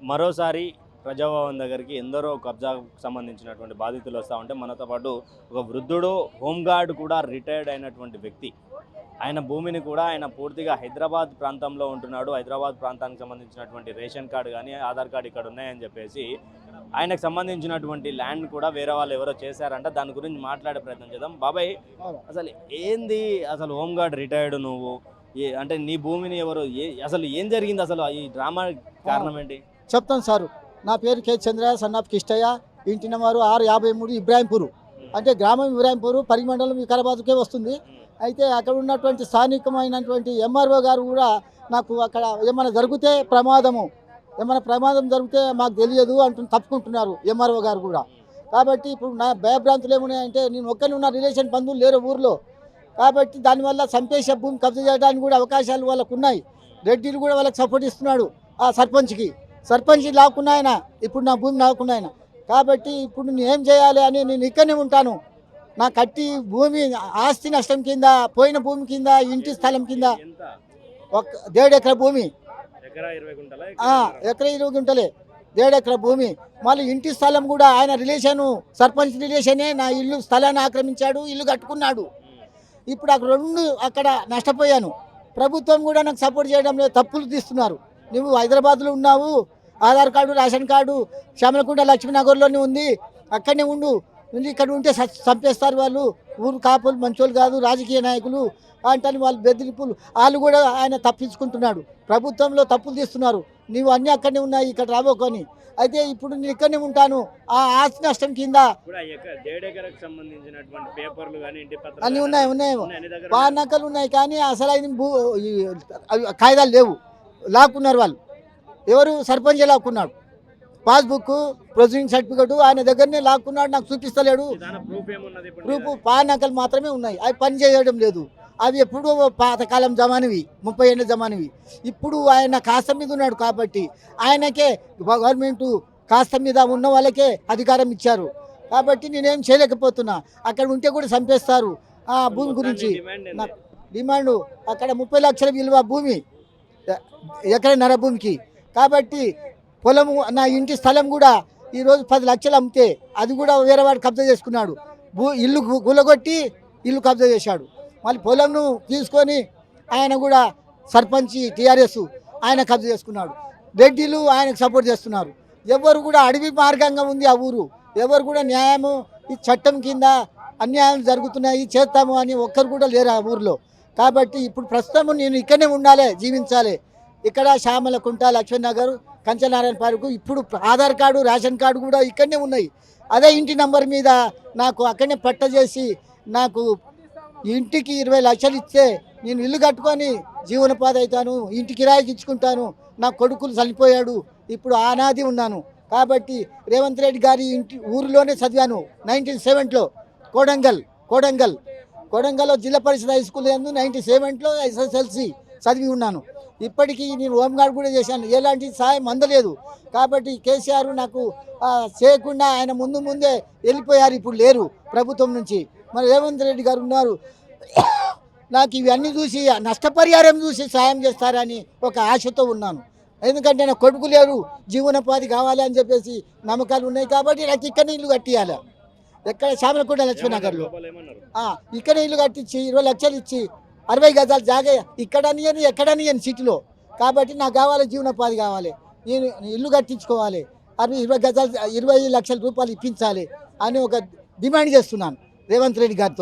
మరోసారి ప్రజాభవన్ దగ్గరికి ఎందరో కబ్జాకు సంబంధించినటువంటి బాధితులు వస్తూ ఉంటే మనతో పాటు ఒక వృద్ధుడు హోంగార్డ్ కూడా రిటైర్డ్ అయినటువంటి వ్యక్తి. ఆయన భూమిని కూడా ఆయన పూర్తిగా హైదరాబాద్ ప్రాంతంలో ఉంటున్నాడు. హైదరాబాద్ ప్రాంతానికి సంబంధించినటువంటి రేషన్ కార్డు కానీ ఆధార్ కార్డు ఇక్కడ ఉన్నాయని చెప్పేసి ఆయనకు సంబంధించినటువంటి ల్యాండ్ కూడా వేరే వాళ్ళు ఎవరో చేశారంట. దాని గురించి మాట్లాడే ప్రయత్నం చేద్దాం. బాబాయ్ అసలు ఏంది అసలు హోంగార్డ్ రిటైర్డ్ నువ్వు? ఏ అంటే నీ భూమిని ఎవరు ఏ అసలు ఏం జరిగింది అసలు? ఈ డ్రామా కారణం ఏంటి? చెప్తాను సారు. నా పేరు కె చంద్రయ్య సన్నాఫ్ కిష్టయ్య. ఇంటి నెంబరు ఆరు యాభై మూడు ఇబ్రాహింపూర్. అంటే గ్రామం ఇబ్రాహింపూర్ పరిమండలం వికారాబాద్కే వస్తుంది. అయితే అక్కడ ఉన్నటువంటి స్థానికమైనటువంటి ఎంఆర్ఓ గారు కూడా నాకు అక్కడ ఏమైనా జరిగితే ప్రమాదము ఏమైనా ప్రమాదం జరిగితే మాకు తెలియదు అంటూ తప్పుకుంటున్నారు ఎంఆర్ఓ గారు కూడా. కాబట్టి ఇప్పుడు నా భయభ్రాంతులు ఏమున్నాయంటే నేను ఒక్కరిని ఉన్న రిలేషన్ బంధువులు లేరు ఊర్లో. కాబట్టి దానివల్ల సంపేష భూమి కబ్జా చేయడానికి కూడా అవకాశాలు వాళ్ళకు ఉన్నాయి. రెడ్డిలు కూడా వాళ్ళకి సపోర్ట్ ఇస్తున్నాడు ఆ సర్పంచ్కి. సర్పంచ్ లాక్కున్న ఆయన ఇప్పుడు నా భూమి లాక్కున్న ఆయన. కాబట్టి ఇప్పుడు నేను ఏం చేయాలి అని నేను ఇక్కడనే ఉంటాను. నా కట్టి భూమి ఆస్తి నష్టం కింద పోయిన భూమి కింద ఇంటి స్థలం కింద ఒక దేడు ఎకర భూమి. ఎకరా ఇరవై గుంటల ఆ, ఎకర ఇరవై గుంటలే దేడు ఎకర భూమి. మళ్ళీ ఇంటి స్థలం కూడా ఆయన రిలేషను సర్పంచ్ రిలేషనే నా ఇల్లు స్థలాన్ని ఆక్రమించాడు ఇల్లు కట్టుకున్నాడు. ఇప్పుడు అక్కడ రెండు అక్కడ నష్టపోయాను. ప్రభుత్వం కూడా నాకు సపోర్ట్ చేయడం లేదు తప్పులు తీస్తున్నారు. నువ్వు హైదరాబాద్లో ఉన్నావు Aadhaar card ration card Shyamalakunta లక్ష్మీనగర్లోనే ఉంది. అక్కడనే ఉండు. ఇక్కడ ఉంటే చంపేస్తారు వాళ్ళు. ఊరు కాపులు మంచోళ్ళు కాదు రాజకీయ నాయకులు అంటే వాళ్ళు బెదిరింపులు. వాళ్ళు కూడా ఆయన తప్పించుకుంటున్నాడు. ప్రభుత్వంలో తప్పులు తీస్తున్నారు. నీవు అన్నీ అక్కడనే ఉన్నాయి ఇక్కడ రాబోకొని. అయితే ఇప్పుడు నేను ఇక్కడనే ఉంటాను. ఆ ఆస్తి నష్టం కింద అన్నీ ఉన్నాయి ఉన్నాయి. పానకలు ఉన్నాయి కానీ అసలు ఆయన కాగితాలు లేవు. లాక్కున్నారు వాళ్ళు. ఎవరు సర్పంచ్ లాక్కున్నాడు? పాస్బుక్ ప్రొసీడింగ్ సర్టిఫికెట్ ఆయన దగ్గరనే లాక్కున్నాడు నాకు చూపిస్తలేడు. ప్రూఫ్ పానకలు మాత్రమే ఉన్నాయి. అవి పని చేయడం లేదు. అవి ఎప్పుడు పాతకాలం జమానివి ముప్పై ఏళ్ళ జమానివి. ఇప్పుడు ఆయన కాస్త మీద ఉన్నాడు కాబట్టి ఆయనకే గవర్నమెంట్ కాస్త మీద ఉన్న వాళ్ళకే అధికారం ఇచ్చారు. కాబట్టి నేనేం చేయలేకపోతున్నా. అక్కడ ఉంటే కూడా చంపేస్తారు. ఆ భూమి గురించి డిమాండ్ అక్కడ ముప్పై లక్షల విలువ భూమి ఎ- ఎకరన్నర భూమికి. కాబట్టి పొలము నా ఇంటి స్థలం కూడా ఈరోజు పది లక్షలు అమ్మితే అది కూడా వేరే వాడు కబ్జా చేసుకున్నాడు. భూ ఇల్లు గులగొట్టి ఇల్లు కబ్జా చేశాడు. మళ్ళీ పొలంను తీసుకొని ఆయన కూడా సర్పంచ్ టీఆర్ఎస్ ఆయన కబ్జా చేసుకున్నాడు. రెడ్డిలు ఆయనకు సపోర్ట్ చేస్తున్నారు. ఎవరు కూడా అడవి మార్గంగా ఉంది ఆ ఊరు. ఎవరు కూడా న్యాయము ఈ చట్టం కింద అన్యాయం జరుగుతున్నాయి చేస్తాము అని ఒక్కరు కూడా లేరు ఆ ఊర్లో. కాబట్టి ఇప్పుడు ప్రస్తుతం నేను ఇక్కడనే ఉండాలి జీవించాలి. ఇక్కడ శ్యామలకుంట లక్ష్మీనగర్ కంచనారాయణ పార్కు ఇప్పుడు ఆధార్ కార్డు రేషన్ కార్డు కూడా ఇక్కడనే ఉన్నాయి. అదే ఇంటి నంబర్ మీద నాకు అక్కడనే పట్ట చేసి నాకు ఇంటికి ఇరవై లక్షలు ఇస్తే నేను ఇల్లు కట్టుకొని జీవనోపాధి అవుతాను ఇంటి కిరాయికి ఇచ్చుకుంటాను నా కొడుకులు చనిపోయాడు ఇప్పుడు ఆనాది ఉన్నాను. కాబట్టి రేవంత్ రెడ్డి గారి ఇంటి ఊరిలోనే చదివాను నైన్టీన్ సెవెంట్లో కోడంగల్ కోడంగల్. కోడంగల్లో జిల్లా పరిషత్ హై స్కూల్ ఎందు నైన్టీన్ సెవెంట్లో ఎస్ఎస్ఎల్సి చదివి ఉన్నాను. ఇప్పటికీ నేను హోంగార్డ్ కూడా చేశాను. ఎలాంటి సాయం అందలేదు. కాబట్టి కేసీఆర్ నాకు చేయకుండా ఆయన ముందు ముందే వెళ్ళిపోయారు ఇప్పుడు లేరు ప్రభుత్వం నుంచి. మరి రేవంత్ రెడ్డి గారు ఉన్నారు. నాకు ఇవన్నీ చూసి నష్టపరిహారం చూసి సాయం చేస్తారని ఒక ఆశతో ఉన్నాను. ఎందుకంటే నా కొడుకు లేరు జీవనోపాధి కావాలి అని చెప్పేసి నమ్మకాలు ఉన్నాయి కాబట్టి నాకు ఇక్కడ ఇల్లు కట్టియాలి. ఎక్కడ శ్యామలకుంట లక్ష్మీనగర్లో. ఇక్కడ ఇల్లు కట్టించి ఇరవై లక్షలు ఇచ్చి అరవై గజాలు జాగా ఇక్కడ అని ఎక్కడ సిటీలో. కాబట్టి నాకు కావాలి జీవనోపాధి కావాలి. నేను ఇల్లు కట్టించుకోవాలి. అరవై ఇరవై గజాలు ఇరవై లక్షల రూపాయలు ఇప్పించాలి అని ఒక డిమాండ్ చేస్తున్నాను రేవంత్ రెడ్డి గారితో.